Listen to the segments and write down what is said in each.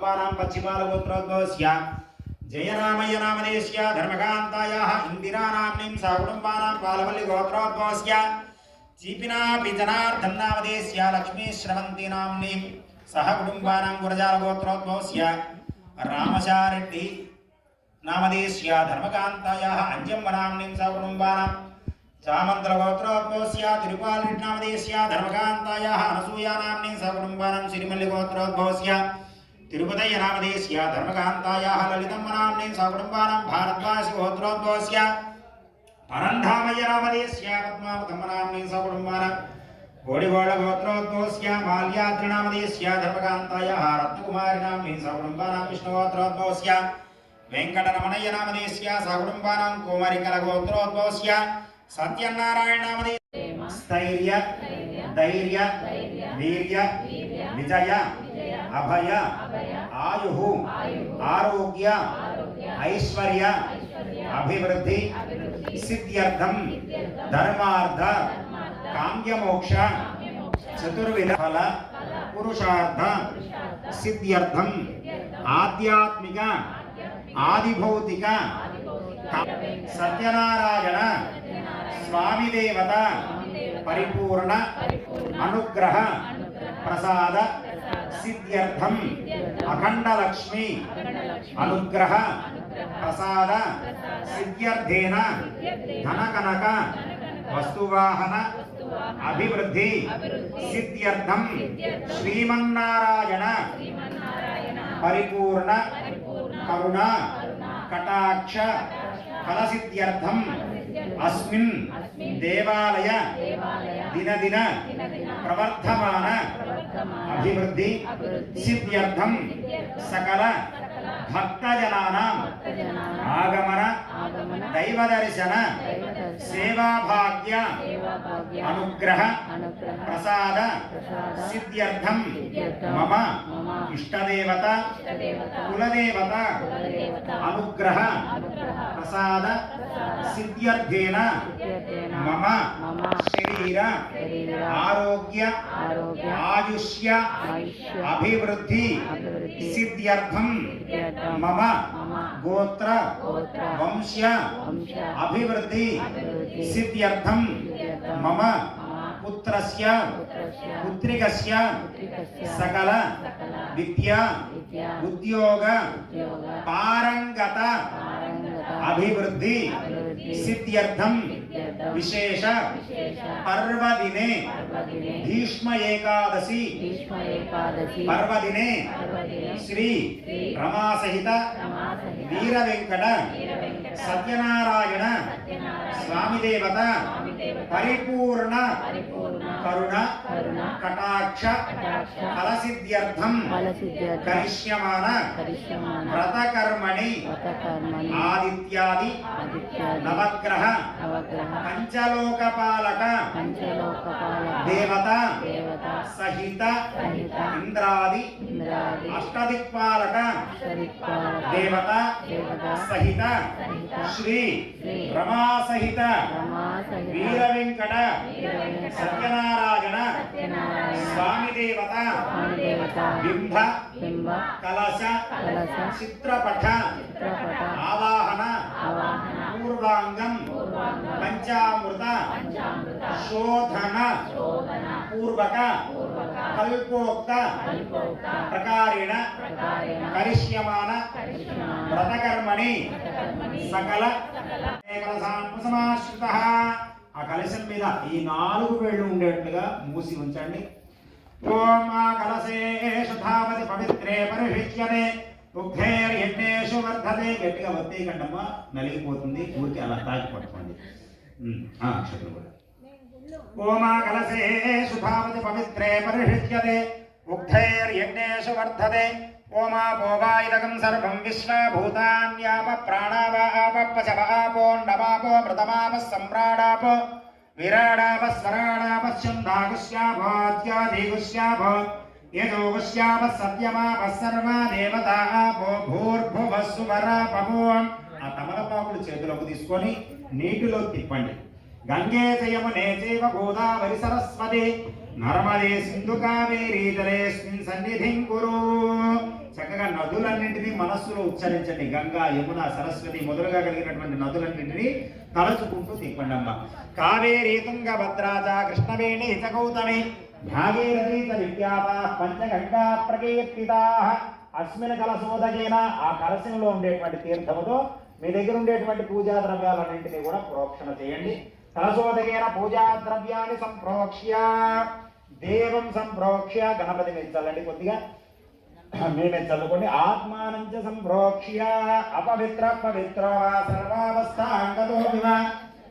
కుటుంబానాం పశ్చిమాలగోత్రోద్భవస్య జయరామయ్య నామదేశ్య ఇందిరా నామ్నిం సహ కుటుంబానాం పాలవల్లి గోత్రోద్భవస్య చీపినా పితనార్థం నామదేశ్య లక్ష్మీ శ్రవంతి నామ్నిం సహ కుటుంబానాం గురజాల గోత్రోద్భవస్య రామశారెడ్డి నామదేశ్య ధర్మకాంతాయాః అంజమ్మ నామ్నిం సహ కుటుంబానాం చామంత్ర గోత్రోద్భవస్య తిరుపాలరెడ్డి నామదేశ్య ధర్మకాంతాయాః అనసూయా నామ్నిం స కుటుంబానాం సిరిమల్లి గోత్రోద్భవస్య తిరుపతయ్య నామదేశ్య ధర్మకాంతాయాः లలితమ్మనామ్నిం సహ కుటుంబానాం భారద్వాసి గోత్రోద్భవస్య పరంధామయ్య నామదేశ్య పద్మావతమ్మనామ్నిం సహ కుటుంబానాం కోడిగోళ గోత్రోద్భవస్య మాల్యాద్రి నామదేశ్య ధర్మకాంతాయాः రత్నకుమారి నామ్నిం సహ కుటుంబానాం విష్ణుగోత్రోద్భవస్య వెంకటరమణయ్య నామదేశ్య సహ కుటుంబానాం కోమరికల గోత్రోద్భవస్య సత్యనారాయణ నామదేశ్య స్థైర్య ధైర్య వీర్య. విజయ. అభయ ఆయు ఆరోగ్య ఐశ్వర్య అభివృద్ధి సిద్ధ్యర్థం ధర్మార్థ కామ్యమోక్ష చతుర్విధ ఫల పురుషార్థ సిద్ధ్యర్థం ఆధ్యాత్మిక ఆదిభౌతిక సత్యనారాయణ స్వామి దేవత పరిపూర్ణ అనుగ్రహ ప్రసాద సిద్ధ్యర్థం. అఖండ లక్ష్మి అనుగ్రహ. ప్రసాద. సిద్ధ్యర్థేన. ధన కనక వస్తువాహన. అభివృద్ధి. సిద్ధ్యర్థం. శ్రీమన్నారాయణ. పరిపూర్ణ. కరుణ. కటాక్ష. ఫలసిద్ధ్యర్థం. అస్మిన్. దేవాలయ. దినదిన. ప్రవర్ధమాన. అభివృద్ధి సిద్ధ్యర్థం సకల భక్తజనానాం ఆగమన దైవ దర్శన సేవాభాగ్య అనుగ్రహ ప్రసాద సిద్ధ్యర్థం మమ ఇష్టదేవత కులదేవత అనుగ్రహ ప్రసాద సిద్ధ్యర్థేన మమ శరీర ఆరోగ్య ఆయుష్య అభివృద్ధి సిద్ధ్యర్థం మమ గోత్ర వంశ్య అభివృద్ధి సిద్ధ్యర్థం మమ పుత్రస్య పుత్రికస్య సకల విద్య ఉద్యోగ పారంగత అభివృద్ధి. సిద్ధ్యర్థం. విశేష. పర్వదినే. భీష్మ ఏకాదశి. పర్వదినే. శ్రీ రమాసహిత. వీర వెంకట సత్యనారాయణ స్వామి దేవత పరిపూర్ణ కరుణ కటాక్ష ఫలసిద్ధ్యర్థం కరిష్యమాన వ్రతకర్మణి ఆదిత్యాది నవగ్రహ పంచలోకపాలక దేవత సహిత ఇంద్రాది అష్టదిక్పాలక దేవత సహిత శ్రీ రమా సహిత వీర వెంకట సత్యనారాయణ. స్వామి దేవత బింబ. కలశ. చిత్రపట. ఆవాహన. పూర్వాంగం. పంచామృత. శోధన. పూర్వక. కల్పోక్త ప్రకారేణ కరిష్యమాన వ్రతకర్మణి సకల సమాశ్రిత ఆ కలశం మీద ఈ నాలుగు వేళ్ళు ఉండేట్లుగా మూసి ఉంచండి. ఓం ఆ కలశేషు ధావతి పవిత్రే పరిహిష్యతే ఉగ్ధేర్యజ్ఞేషు వర్ధతే. గట్టిగా వత్తే కండమ్మ నలిగిపోతుంది. ఊరికి అలా తాకి పట్టుకోండి. ఆ, కూడా ఓమా కలశేషు ధావతి పవిత్రే పరిహిష్యతే ఉగ్ధైర్యజ్ఞేషు వర్ధతే. ఓమా పోవాయుధకం సర్వం విశ్వభూతాన్యాప ప్రాణావాప పశవాపోండమాపో మృతమాప సమ్రాడాప విరాడాప స్వరాడాప ఛందాగుశ్యాభాత్యాదిగుశ్యాభ యజోగుశ్యాప సత్యమాప సర్వా దేవతాపో భూర్భువ సువరాపమో ఆ తమలపాకులు చేతిలోకి తీసుకొని నీటిలో తిప్పండి. గంగే జయమునే చైవ గోదావరి సరస్వతి. నర్మదే సింధు కావేరీ జలేస్మిన్ సన్నిధిం కురు చక్కగా మనస్సులో ఉచ్చరించండి. గంగా యమున సరస్వతి మొదలుగా కలిగినటువంటి నదులన్నింటినీ తలచుకుంటూ తిప్పండి అమ్మ. కావేరీ తుంగ భద్రాజ కృష్ణవేణి చ గౌతమి భాగీరథీ విద్యాపా పంచగంగా ప్రకీర్తితా. అస్మిన్ కలశోదకేన ఆ కలశంలో ఉండేటువంటి తీర్థముతో మీ దగ్గర ఉండేటువంటి పూజా ద్రవ్యాలన్నింటినీ కూడా ప్రోక్షణ చేయండి. కలశోదకేన పూజాద్రవ్యాన్ని సంప్రోక్ష్య దేవం సంప్రోక్ష్య గణపతి మీద కొద్దిగా. మేమే చల్లుకోండి ఆత్మానంచ సంప్రోక్ష్య అపవిత్ర పవిత్ర సర్వావస్థాంగతో వివ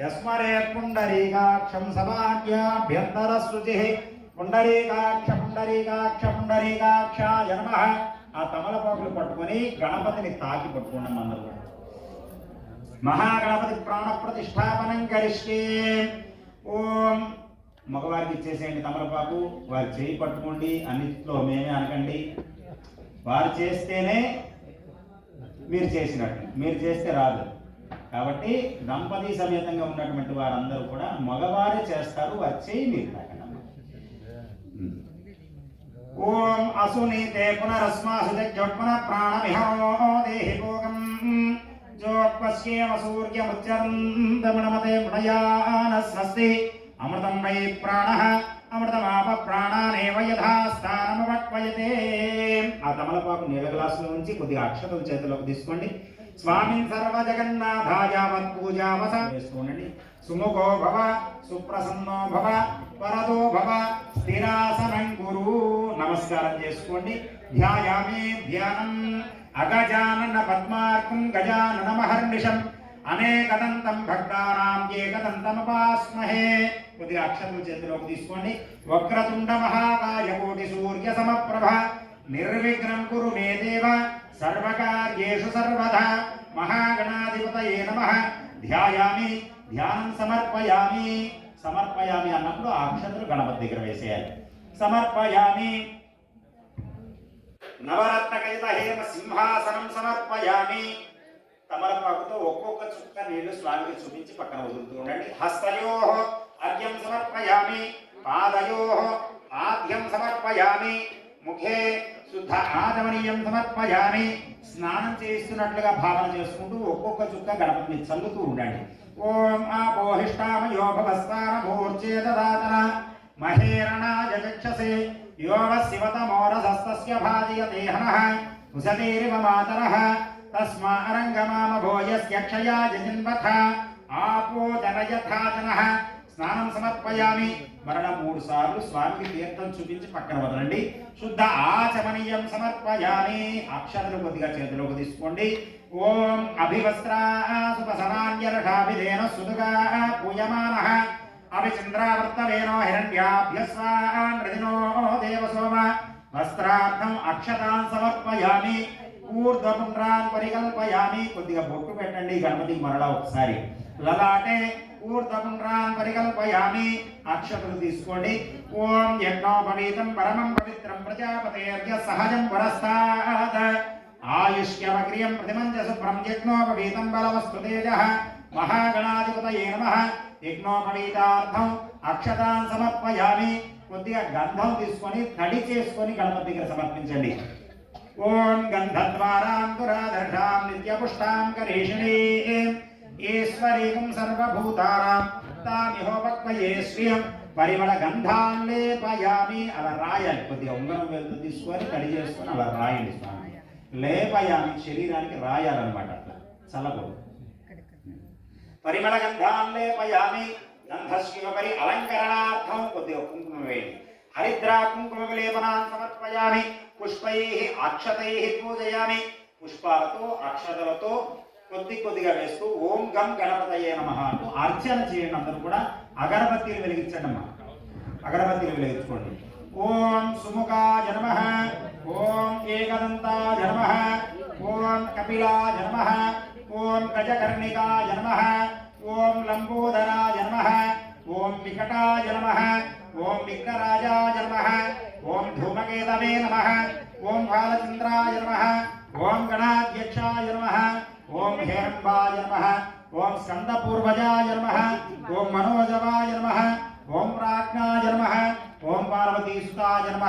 యస్మరే పుండరీకాక్షం సమాఖ్యాభ్యంతర శుచి పుండరీకాక్ష పుండరీకాక్ష పుండరీకాక్ష జన్మ ఆ తమలపాకులు పట్టుకొని గణపతిని తాకి పట్టుకున్నాం అందరూ మహాగణపతి ప్రాణ ప్రతిష్టాపనం కరిష్టే ఓం. మగవారికి ఇచ్చేసేయండి తమలపాకు వారు చేయి పట్టుకోండి అన్నిట్లో మేమే అనకండి. వారు చేస్తేనే మీరు చేసినట్టు. మీరు చేస్తే రాదు. కాబట్టి దంపతి సమేతంగా ఉన్నటువంటి వారందరూ కూడా మగవారే చేస్తారు వారి చేయి మీరు ఓం అసునీతే పునరస్మాసు జగ్జోత్మన ప్రాణమిహో దేహి భోగం. జోపశ్యేమ సూర్యముచ్చరంతమణమతే మృణయాన స్వస్తి అమృతం వై ప్రాణ అమృతమాప ప్రాణానేవ యథాస్థానమవక్వయతే ఆ తమలపాకు నీళ్ళ గ్లాసులో ఉంచి కొద్దిగా అక్షతల చేతిలోకి తీసుకోండి. స్వామి సర్వ జగన్నాథాయ పూజావస చేసుకోండి సుముఖో భవ సుప్రసన్నో భవ వరదో భవ స్థిరాసనం గురు నమస్కారం చేసుకోండి. ధ్యాయామే ధ్యానం. అగజానన పద్మార్కం గజానన మహర్నిషం అనేకదంతం భక్తానాం ఏకదంతమపాస్మహే కొద్దిగా అక్షరం చేతిలోకి తీసుకోండి. వక్రతుండ మహాకాయ కోటి సూర్య సమప్రభ నిర్విఘ్నం కురు మే దేవ। సర్వకార్యేషు సర్వదా మహాగణాధిపతయే నమ। ధ్యాయామి ధ్యానం సమర్పయామి। సమర్పయామి అన్నప్పుడు ఆ అక్షతులు గణపతి దగ్గర వేసేయాలి. సమర్పయామి నవరత్నకైత హేమ సింహాసనం సమర్పయామి. తమలపాకుతో ఒక్కొక్క చుక్క నీళ్ళు స్వామికి చూపించి పక్కన వదులుతూ ఉండండి. హస్తయో అర్ఘ్యం సమర్పయామి. పాదయో ఆద్యం సమర్పయామి. ముఖే శుద్ధ ఆదమనీయం సమర్పయామి. స్నానం చేస్తున్నట్లుగా భావన చేసుకుంటూ ఒక్కొక్క చుక్క గణపతిని చల్లుతూ ఉండండి. ఓం ఆ భవస్వారమూర్చేదాతన మహేరణాయ చక్షసే యోగ శివతమోరసస్తస్య భాజయతే హనః కుశతేరివ మాతరః తస్మారంగమామ భోయస్య క్షయాయ జన్మథ ఆపో జనయథా జనః స్నానం సమర్పయామి మరణ మూడు సార్లు స్వామికి తీర్థం చూపించి పక్కన వదలండి। శుద్ధ ఆచమనీయం సమర్పయామి। అక్షతలు కొద్దిగా చేతిలోకి తీసుకోండి। ఓం అభివస్త్రా సుపసనాన్యరషాభిధేన సుదుగా పూయమాన। అభిచంద్రావర్తవేనో హిరణ్యాభ్యస్వాన్ రజనో దేవసోమ వస్త్రార్థం అక్షతాన్ సమర్పయామి ఊర్ధ్వపుండ్రాన్ పరికల్పయామి కొద్దిగా బొట్టు పెట్టండి గణపతికి మరలా ఒకసారి. లలాటే ఊర్ధ్వపుండ్రాన్ పరికల్పయామి. అక్షతలు తీసుకోండి. ఓం యజ్ఞోపవీతం పరమం పవిత్రం ప్రజాపతేర్య సహజం పురస్తాద్ ఆయుష్యవక్రియం ప్రతిమంజ శుభ్రం యజ్ఞోపవీతం బలవస్తు తేజ. మహాగణాధిపతయే నమ. యజ్ఞోపవీతార్థం అక్షతాన్ సమర్పయామి. కొద్దిగా గంధం తీసుకొని తడి చేసుకొని గణపతి దగ్గర సమర్పించండి. ఓం గంధద్వారాంతురాధర్షాం నిత్యపుష్టాం కరీషిణీ. ఈశ్వరీం సర్వభూతానాం తామిహోపక్వయే శ్రియం పరిమళ గంధాన్ లేపయామి. అలా రాయాలి. కొద్దిగా ఉంగరం వెళ్తూ తీసుకొని తడి చేసుకొని అలా రాయండి స్వామి. లేపయామి శరీరానికి రాయాలన్నమాట. అట్లా చల్లకూడదు. పరిమళ గంధాన్ లేపయామి గంధశివపరి అలంకరణార్థం కొద్దిగా కుంకుమ వేయండి హరిద్రా కుంకుమ విలేపనాన్ సమర్పయామి. పుష్పై అక్షతై పూజయామి. పుష్పాలతో అక్షతలతో కొద్ది కొద్దిగా వేస్తూ ఓం గం గణపతయే నమ అంటూ అర్చన చేయండి అందరూ కూడా. అగరబత్తీలు వెలిగించండి అమ్మా. అగరబత్తీలు వెలిగించుకోండి. ఓం సుముఖా జన్మ ఓం ఏకదంతా జన్మ ఓం కపిలా జన్మ ఓం గజకర్ణికాయ నమ ఓం లంబోదరాయ నమ ఓం వికటాయ నమ ఓం విఘ్నరాజాయ నమ ఓం ధూమకేతవే నమ ఓం బాలచంద్రాయ నమ ఓం గణాధ్యక్షాయ నమ ఓం హేరంబాయ నమ ఓం స్కందపూర్వజాయ నమ ఓం మనోజవాయ నమ ఓం ప్రాజ్ఞాయ నమ ఓం పార్వతీసుతాయ నమ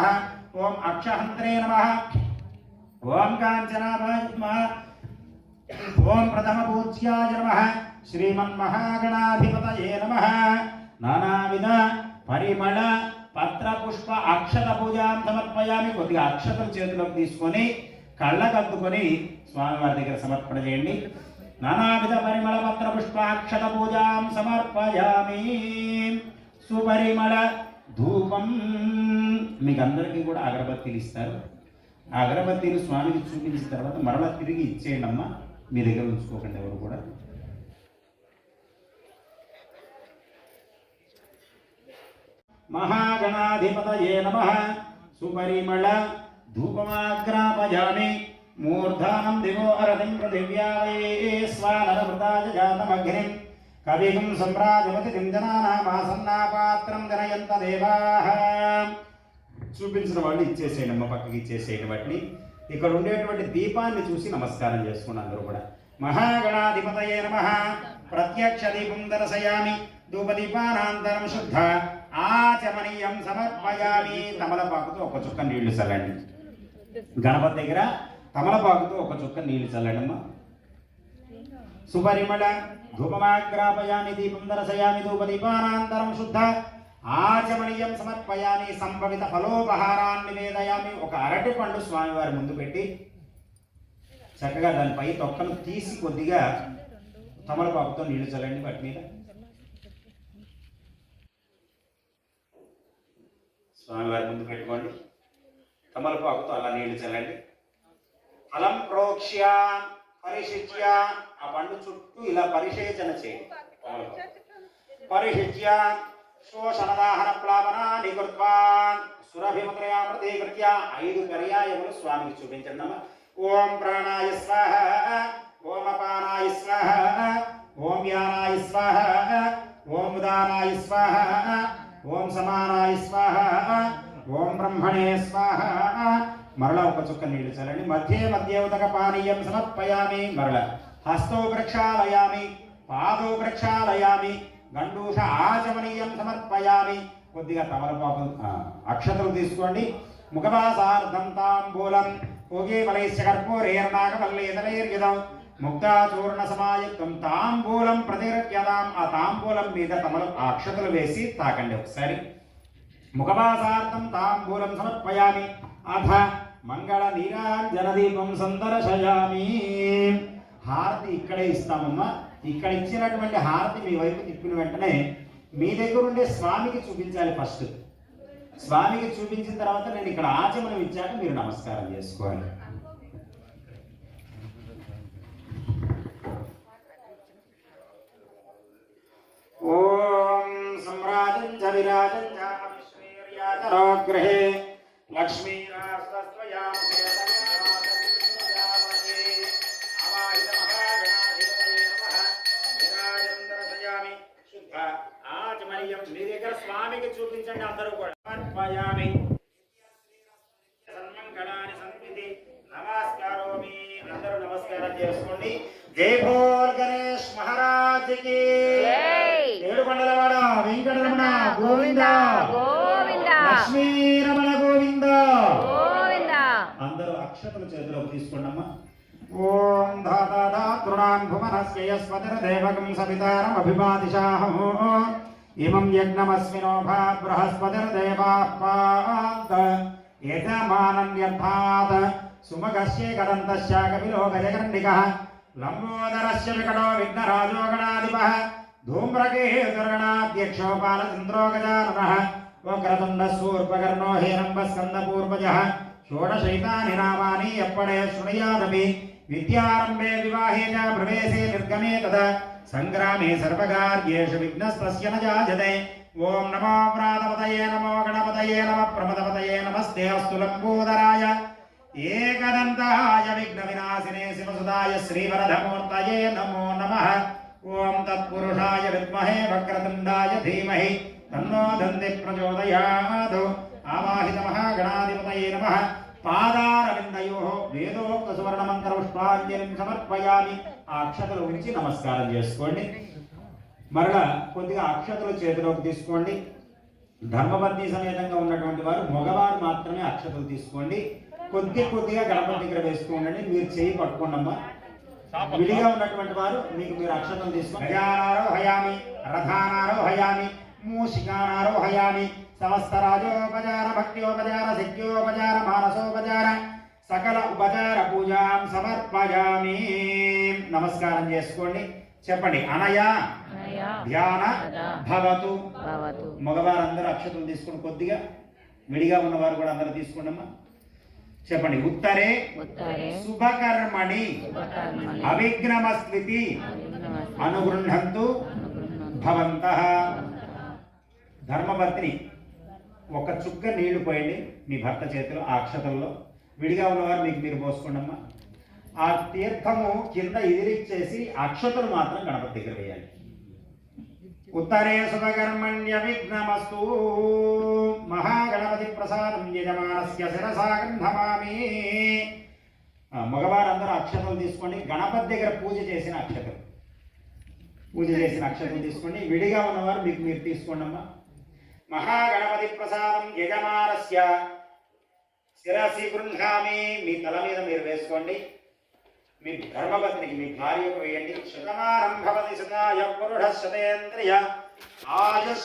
ఓం అక్షహంత్రే నమ ఓం కాంచనాభాయ నమః ఓం ప్రథమ పూజ్యాయ నమ. శ్రీమన్మహాగణాధిపతయే నమ. నానావిధ పరిమళ పత్ర పుష్ప అక్షత పూజాం సమర్పయామి కొద్దిగా అక్షతలు చేతిలోకి తీసుకొని కళ్ళకద్దుకొని స్వామివారి దగ్గర సమర్పణ చేయండి. నానావిధ పరిమళ పత్ర పుష్ప అక్షత పూజాం సమర్పయామి. సుపరిమళ ధూపం. మీకు అందరికీ కూడా అగరబత్తీలు ఇస్తారు. ఆ అగరబత్తీలు స్వామికి చూపించిన తర్వాత మరల తిరిగి ఇచ్చేయండి అమ్మా మీ దగ్గర ఉంచుకోకండి ఎవరు కూడా. మహాగణాధిపతయే నమ. సుపరిమళ ధూపమాగ్రాపయామి మూర్ధానం దివో అరతిం పృథివ్యావే స్వానరమృతాయ జాతమగ్నిం కవిగుం సమ్రాజమతి జనానామాసన్నాపాత్రం జనయంత దేవా. చూపించిన వాళ్ళు ఇచ్చేసేయండి అమ్మ పక్కకి ఇచ్చేసేయండి వాటిని. ఇక్కడ ఉండేటువంటి దీపాన్ని చూసి నమస్కారం చేసుకోండి అందరూ కూడా. మహాగణాధిపతయే నమ. ప్రత్యక్ష దీపం దర్శయామి. ధూపదీపానాంతరం శుద్ధ. ఆచమనీయం సమర్పయామి. తమలపాకుతో ఒక చుక్క నీళ్ళు చల్లండి. గణపతి దగ్గర తమలపాకుతో ఒక చుక్క నీళ్ళు చల్లండి సుపరిమళ ధూపమాగ్రాపయామి దీపం దర్శయామి ధూపదీపానాంతరం శుద్ధ. ఆచమనీయం సమర్పయాని సంభవిత ఫలోపహారాన్ని వేదయామి ఒక అరటి పండు స్వామివారి ముందు పెట్టి చక్కగా దానిపై తొక్కను తీసి కొద్దిగా తమలపాకుతో నీళ్ళు చల్లండి వాటి మీద. స్వామివారి ముందు పెట్టుకోండి. తమలపాకుతో అలా నీళ్ళు చల్లండి. ఫలం ప్రోక్ష్య పరిశిచ్య. ఆ పండు చుట్టూ ఇలా పరిశేచన చేయండి. తమలపాకు. శోషణదాహన ప్లావనాన్ని కృత్వాన్. సురభిముద్రయా ప్రతీకృత్య ఐదు పర్యాయములు స్వామికి చూపించండి ఓం ప్రాణాయ స్వాహ ఓం అపానాయ స్వాహ ఓం యానాయ స్వాహ ఓం ఉదానాయ స్వాహ ఓం సమానాయ స్వాహ ఓం బ్రహ్మణే స్వాహ. మరల ఒక చుక్క నీళ్ళు చల్లండి. మధ్య మధ్య ఉదక పానీయం సమర్పయామి. మరల హస్తో ప్రక్షాళయామి పాదో ప్రక్షాళయామి గండూష ఆచమనీయం సమర్పయామి. కొద్దిగా తమలపాకు అక్షతలు తీసుకోండి. ముఖవాసార్థం తాంబూలం పోగే వలైశ్య కర్పూరేర్నాగవల్లేతలైర్యుధం ముక్తాచూర్ణ సమాయుక్తం తాంబూలం ప్రతిరక్యదాం ఆ తాంబూలం మీద తమలు ఆ అక్షతలు వేసి తాకండి ఒకసారి. ముఖవాసార్థం తాంబూలం సమర్పయామి. అథ మంగళ నీరాంజనదీపం సందర్శయామి. హారతి ఇక్కడే ఇస్తామమ్మా. ఇక్కడ ఇచ్చినటువంటి హారతి మీ వైపు తిప్పిన వెంటనే మీ దగ్గర ఉండే స్వామికి చూపించాలి ఫస్ట్. స్వామికి చూపించిన తర్వాత నేను ఇక్కడ ఆచమనం ఇచ్చాక మీరు నమస్కారం చేసుకోవాలి. ఓం సమ్రాజం చ విరాజం చ అవిశ్వేర్యాచరోగ్రహే ఆచమనీయం మీ దగ్గర స్వామికి చూపించండి అందరూ కూడా. సమర్పయామి. సన్మంగళాని సంపితి నమస్కారోమి. అందరూ నమస్కారం చేసుకోండి. జై భోల్ గణేష్ మహారాజ్కి జై. ఏడుకొండలవాడ వెంకటరమణ గోవింద. గోవింద. లక్ష్మీ రమణ గోవింద. గోవింద. అందరూ అక్షతలు చేతిలోకి తీసుకోండమ్మా. ఓం భువనస్య యస్వతిర్దేవకం సవితారం ఇమం యజ్ఞమస్మినోభా బృహస్పతిర్దేవాః పాంత యజమానన్యర్థాత్ సుమగస్యే కదంతస్య కపిలో గజగండికः లంబోదరస్య వికటో విఘ్నరాజో గణాధిపः ధూమ్రకేతుర్గణాధ్యక్షో బాలచంద్రో గజాననः వక్రతుండ శూర్పకర్ణో హేరంబ స్కందపూర్వజः షోడశైతాని నామాని ఎప్పడే శృణుయాదపి విద్యారంభే వివాహే చ ప్రవేశే నిర్గమే తదా సంగ్రామే సర్వకార్యేషు విఘ్నస్తస్య న జాయతే ఓం నమో వ్రాతపతయే నమో గణపతయే నమ ప్రమదపతయే నమస్తే అస్తు లంబోదరాయ. ఏకదంతాయ విఘ్న వినాశినే శివసుదాయ శ్రీవరధమూర్తయే నమో నమ. ఓం తత్పురుషాయ విద్మహే వక్రతుండాయ ధీమహి. తన్నో దంతి ప్రచోదయాదు ఆవాహిత మహాగణాధిపతయే నమ. పాదారవిందయో. వేదోక్త సువర్ణ పుష్పాంజలిం సమర్పయామి. ఆ అక్షతలు ఉంచి నమస్కారం చేసుకోండి. మరలా కొద్దిగా అక్షతలు చేతిలోకి తీసుకోండి. ధర్మపత్ని సమేతంగా ఉన్నటువంటి వారు మగవారు మాత్రమే అక్షతలు తీసుకోండి. కొద్ది కొద్దిగా గణపతి దగ్గర వేస్తూ ఉండండి. మీరు చేయి పట్టుకోండమ్మా. విడిగా ఉన్నటువంటి వారు మీకు మీరు అక్షతం తీసుకోండి హయామి రథానారోహయామి మూషికానారోహయామి సమస్తరాజోపచార భక్త్యోపచార శక్యోపచార మానసోపచార సకల ఉపచార పూజాం సమర్పయామి. నమస్కారం చేసుకోండి. చెప్పండి. అనయా. ధ్యాన. భవతు. మగవారందరూ అక్షతలు తీసుకుని కొద్దిగా విడిగా ఉన్నవారు కూడా అందరూ తీసుకోండమ్మా. చెప్పండి. ఉత్తరే. శుభకర్మణి. అవిఘ్నమస్మితి. అనుగృహంతు. భవంత. ధర్మపత్ని ఒక చుక్క నీళ్ళు పోయండి మీ భర్త చేతిలో ఆ అక్షతల్లో. విడిగా ఉన్నవారు మీకు మీరు పోసుకోండమ్మా. ఆ తీర్థము కింద ఎదిరిచ్చేసి అక్షతలు మాత్రం గణపతి దగ్గర వేయాలి. ఉత్తరే సుభకర్మణ్య విఘ్నమస్తు. మహాగణపతి ప్రసాదం యజమానస్య శిరసా గంధమామి. మగవారందరూ అక్షతలు తీసుకోండి. గణపతి దగ్గర పూజ చేసిన అక్షతలు. పూజ చేసిన అక్షతలు తీసుకోండి. విడిగా ఉన్నవారు మీకు మీరు తీసుకోండి అమ్మా మహాగణపతి ప్రసాదం యజమానస్య శిరసి గృహామి మీ తల మీద మీరు వేసుకోండి. మీ ధర్మపత్నికి మీ భార్యకు వేయండి. శతమానం భవతి సదాయ పురుష శతేంద్రియ ఆయుష్